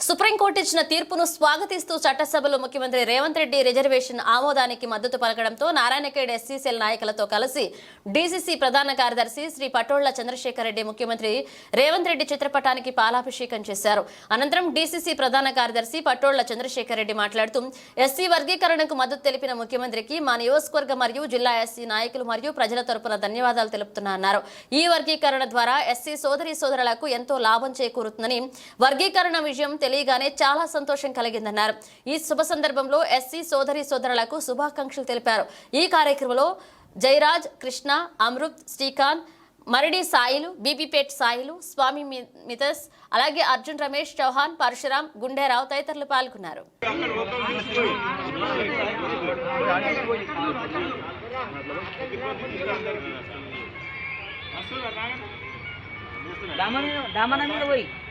Supreme court ఇచ్చిన తీర్పును స్వాగతిస్తూ చట్టసభలో ముఖ్యమంత్రి రేవంత్ రెడ్డి రిజర్వేషన్ ఆమోదానికి మద్దతు పలకడంతో నారాయణఖేడ్ ఎస్సీసీఎల్ నాయకులతో కలిసి డీసీసీ ప్రధాన కార్యదర్శి శ్రీ పటోళ్ళ చంద్రశేఖర్ రెడ్డి ముఖ్యమంత్రి రేవంత్ రెడ్డి చిత్రపటానికి పాలాభిషేకం చేశారు. అనంతరం డీసీసీ ప్రధాన కార్యదర్శి పటోళ్ళ చంద్రశేఖర్ రెడ్డి మాట్లాడుతూ ఎస్సీ వర్గీకరణకు మద్దతు తెలిపిన ముఖ్యమంత్రికి మా నియోజకవర్గ మరియు జిల్లా ఎస్సీ నాయకులు మరియు ప్రజల తరపున ధన్యవాదాలు తెలుపుతున్నారన్నారు ఈ వర్గీకరణ ద్వారా ఎస్సీ సోదరి సోదరులకు ఎంతో లాభం చేకూరుతుందని వర్గీకరణ విజయం తెలియగానే చాలా సంతోషం కలిగిందన్నారు. ఈ శుభ సందర్భంలో ఎస్సీ సోదరి సోదరులకు శుభాకాంక్షలు తెలిపారు. ఈ కార్యక్రమంలో జయరాజ్ కృష్ణ అమృత్ శ్రీకాంత్ మరడి సాయిలు బీబీపేట్ సాయిలు స్వామి మితస్ అలాగే అర్జున్ రమేష్ చౌహాన్ పరశురాం గుండెరావు తదితరులు పాల్గొన్నారు. దామన పోయి.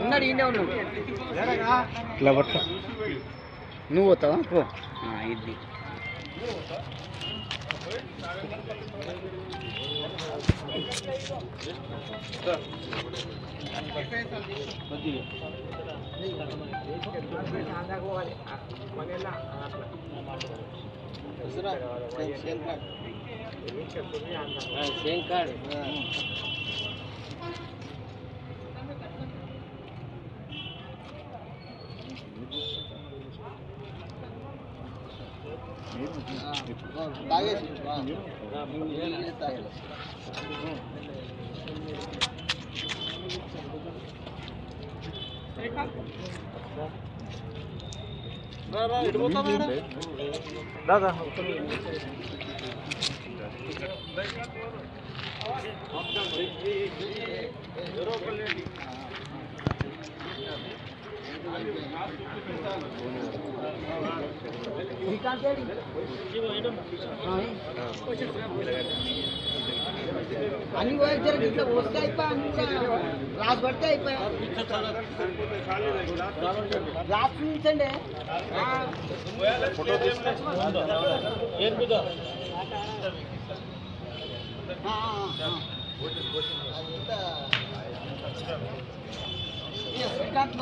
ఉన్నాడు ఈయనే ఉన్నాడు ఇట్లా పట్టు నువ్వు పోతావా పో ఆ, দাদা అన్ని వచ్చారు ఇట్లా వస్తే అయిపోయా అన్ని రాసి పడితే అయిపోయా రాసి చూపించండి శ్రీకాంత్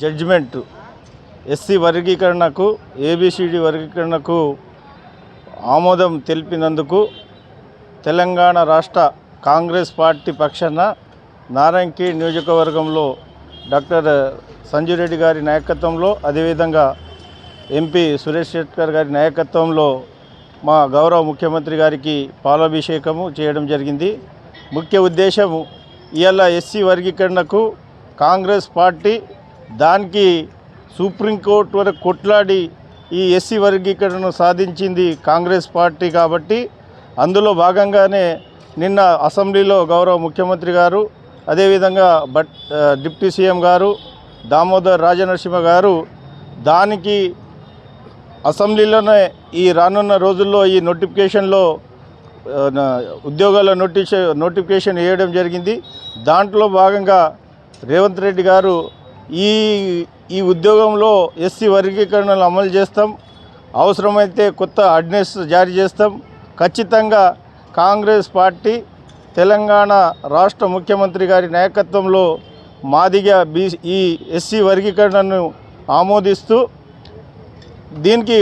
జడ్జిమెంట్ ఎస్సీ వర్గీకరణకు ఏబిసిడి వర్గీకరణకు ఆమోదం తెలిపినందుకు తెలంగాణ రాష్ట్ర కాంగ్రెస్ పార్టీ పక్షాన నారాయణకి నియోజకవర్గంలో డాక్టర్ సంజయ్ రెడ్డి గారి నాయకత్వంలో అదేవిధంగా ఎంపీ సురేష్ శెట్కర్ గారి నాయకత్వంలో మా గౌరవ ముఖ్యమంత్రి గారికి పాలాభిషేకము చేయడం జరిగింది. ముఖ్య ఉద్దేశం ఇవాళ ఎస్సీ వర్గీకరణకు కాంగ్రెస్ పార్టీ దానికి సుప్రీంకోర్టు వరకు కొట్లాడి ఈ ఎస్సీ వర్గీకరణను సాధించింది కాంగ్రెస్ పార్టీ కాబట్టి అందులో భాగంగానే నిన్న అసెంబ్లీలో గౌరవ ముఖ్యమంత్రి గారు అదేవిధంగా బట్ డిప్యూటీ సీఎం గారు దామోదర్ రాజనరసింహ గారు దానికి అసెంబ్లీలోనే ఈ రానున్న రోజుల్లో ఈ నోటిఫికేషన్లో ఉద్యోగాల నోటిష నోటిఫికేషన్ వేయడం జరిగింది. దాంట్లో భాగంగా రేవంత్ రెడ్డి గారు ఈ ఈ ఉద్యోగంలో ఎస్సీ వర్గీకరణలు అమలు చేస్తాం. అవసరమైతే కొత్త ఆర్డినెన్స్ జారీ చేస్తాం. ఖచ్చితంగా కాంగ్రెస్ పార్టీ తెలంగాణ రాష్ట్ర ముఖ్యమంత్రి గారి నాయకత్వంలో మాదిగా బీ ఈ ఎస్సీ వర్గీకరణను ఆమోదిస్తూ దీనికి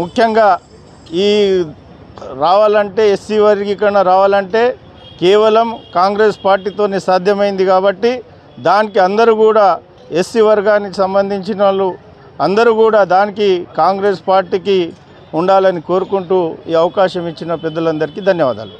ముఖ్యంగా ఈ రావాలంటే ఎస్సీ వర్గీకరణ రావాలంటే కేవలం కాంగ్రెస్ పార్టీతోనే సాధ్యమైంది కాబట్టి దానికి అందరూ కూడా ఎస్సీ వర్గానికి సంబంధించిన వాళ్ళు అందరూ కూడా దానికి కాంగ్రెస్ పార్టీకి ఉండాలని కోరుకుంటూ ఈ అవకాశం ఇచ్చిన పెద్దలందరికీ ధన్యవాదాలు.